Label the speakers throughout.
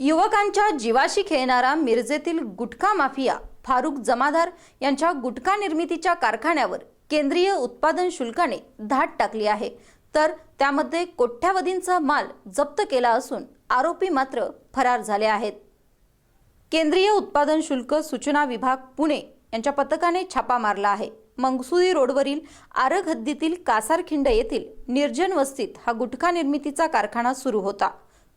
Speaker 1: युवकांच्या जीवाशी खेळणारा मिरजेतील गुटखा माफिया फारुख जमादार यांच्या गुटखा निर्मितीच्या कारखान्यावर केंद्रीय उत्पादन शुल्काने धाट टाकली आहे. तर त्यामध्ये कोट्यावधींचा माल जप्त केला असून आरोपी मात्र फरार झाले आहेत. केंद्रीय उत्पादन शुल्क सूचना विभाग पुणे यांच्या पथकाने छापा मारला आहे. मंगसुरी रोडवरील आरग हद्दीतील कासारखिंड येथील निर्जन वस्तीत हा गुटखा निर्मितीचा कारखाना सुरू होता.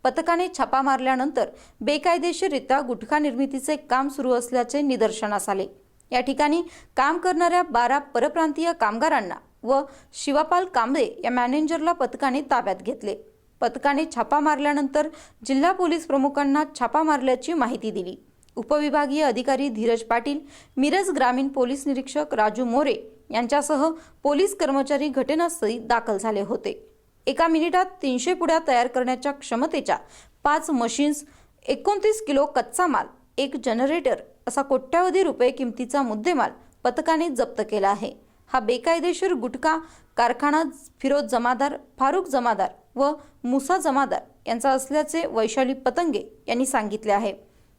Speaker 1: पथकाने छापा मारल्यानंतर बेकायदेशीररित्या गुटखा निर्मितीचे काम सुरू असल्याचे निदर्शनास आले. या ठिकाणी काम करणाऱ्या बारा परप्रांतीय कामगारांना व शिवापाल कांबळे या मॅनेजरला पथकाने ताब्यात घेतले. पथकाने छापा मारल्यानंतर जिल्हा पोलीस प्रमुखांना छापा मारल्याची माहिती दिली. उपविभागीय अधिकारी धीरज पाटील मिरज ग्रामीण पोलीस निरीक्षक राजू मोरे यांच्यासह पोलीस कर्मचारी घटनास्थळी दाखल झाले होते. एका मिनिटात तीनशे पुड्या तयार करण्याच्या क्षमतेच्या पाच मशीन्स एकोणतीस किलो कच्चा माल एक जनरेटर असा कोट्यावधी रुपये किमतीचा मुद्देमाल पथकाने जप्त केला आहे. हा बेकायदेशीर गुटखा कारखाना फिरोज जमादार फारुख जमादार व मुसा जमादार यांचा असल्याचे वैशाली पतंगे यांनी सांगितले आहे.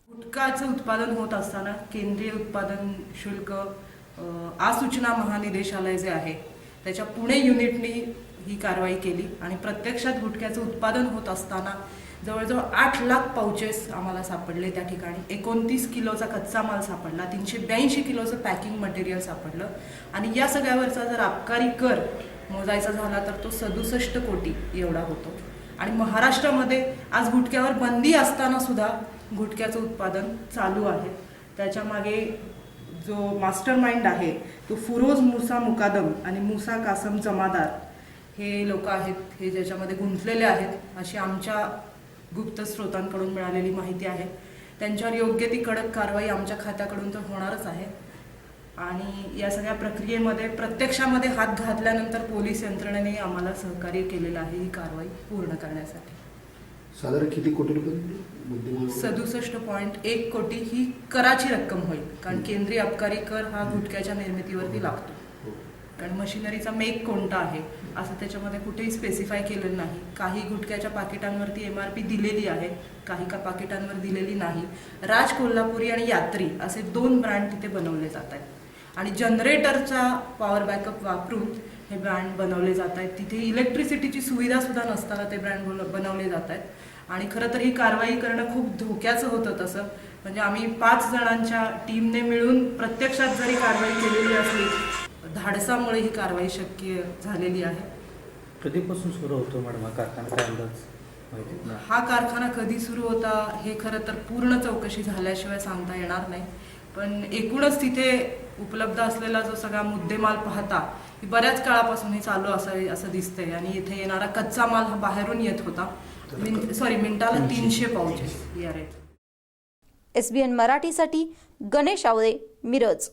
Speaker 2: गुटखाचं उत्पादन होत असताना केंद्रीय उत्पादन शुल्क आसूचना महानिदेशालय जे आहे त्याच्या पुणे युनिटनी ही कारवाई केली आणि प्रत्यक्षात गुटख्याचं उत्पादन होत असताना जवळजवळ आठ लाख पाउचेस आम्हाला सापडले त्या ठिकाणी. एकोणतीस किलोचा कच्चा माल सापडला तीनशे ब्याऐंशी किलोचं पॅकिंग मटेरियल सापडलं आणि या सगळ्यावरचा जर आबकारी कर मोजायचा झाला तर तो सदुसष्ट कोटी एवढा होतो. आणि महाराष्ट्रामध्ये आज गुटख्यावर बंदी असताना सुद्धा गुटख्याचं उत्पादन चालू आहे. त्याच्यामागे जो मास्टर माइंड आहे तो फुरोज मुसा मुकादम आणि मुसा कासम जमादार हे लोक आहेत हे ज्याच्यामध्ये गुंतलेले आहेत अशी आमच्या गुप्त स्रोतांकडून मिळालेली माहिती आहे. त्यांच्यावर योग्य ती कडक कारवाई आमच्या खात्याकडून तर होणारच आहे. आणि या सगळ्या प्रक्रियेमध्ये प्रत्यक्षामध्ये हात घातल्यानंतर पोलीस यंत्रणेने आम्हाला सहकार्य केलेलं आहे ही कारवाई पूर्ण करण्यासाठी.
Speaker 3: साधारण किती कोटी रुपये बुद्धिमान?
Speaker 2: सदुसष्ट पॉईंट एक कोटी ही कराची रक्कम होईल कारण केंद्रीय अबकारी कर हा गुटख्याच्या निर्मितीवरती लागतो.
Speaker 3: हो.
Speaker 2: कारण मशिनरीचा मेक कोणता आहे? असं त्याच्यामध्ये कुठेही स्पेसिफाय केलेलं नाही. काही गुटख्याच्या पाकिटांवरती एम आर पी दिलेली आहे काही का पाकिटांवर दिलेली नाही. राज कोल्हापुरी आणि यात्री असे दोन ब्रँड तिथे बनवले जात आहेत. आणि जनरेटरचा पॉवर बॅकअप वापरून हे ब्रँड बनवले जात आहेत. तिथे इलेक्ट्रिसिटीची सुविधासुद्धा नसताना ते ब्रँड बनवले जात आहेत. आणि खरं तर ही कारवाई करणं खूप धोक्याचं होतं तसं. म्हणजे आम्ही पाच जणांच्या टीमने मिळून प्रत्यक्षात जरी कारवाई केलेली असली धाडसामुळे ही कारवाई शक्य झालेली आहे.
Speaker 4: कधीपासून सुरू होतो मॅडम हा कारखाना? काय अंदाज माहिती नाही.
Speaker 2: हा कारखाना कधी सुरू होता हे खरं तर पूर्ण चौकशी झाल्याशिवाय सांगता येणार नाही. पण एकूणच तिथे उपलब्ध असलेला जो सगळा मुद्देमाल पाहता ही बऱ्याच काळापासून हे चालू असं असं दिसतंय. आणि इथे येणारा कच्चा माल हा बाहेरून येत होता. मिन सॉरी मिनिटाला तीनशे या रेट
Speaker 1: एस बी एन मराठीसाठी गणेश आवळे मिरज.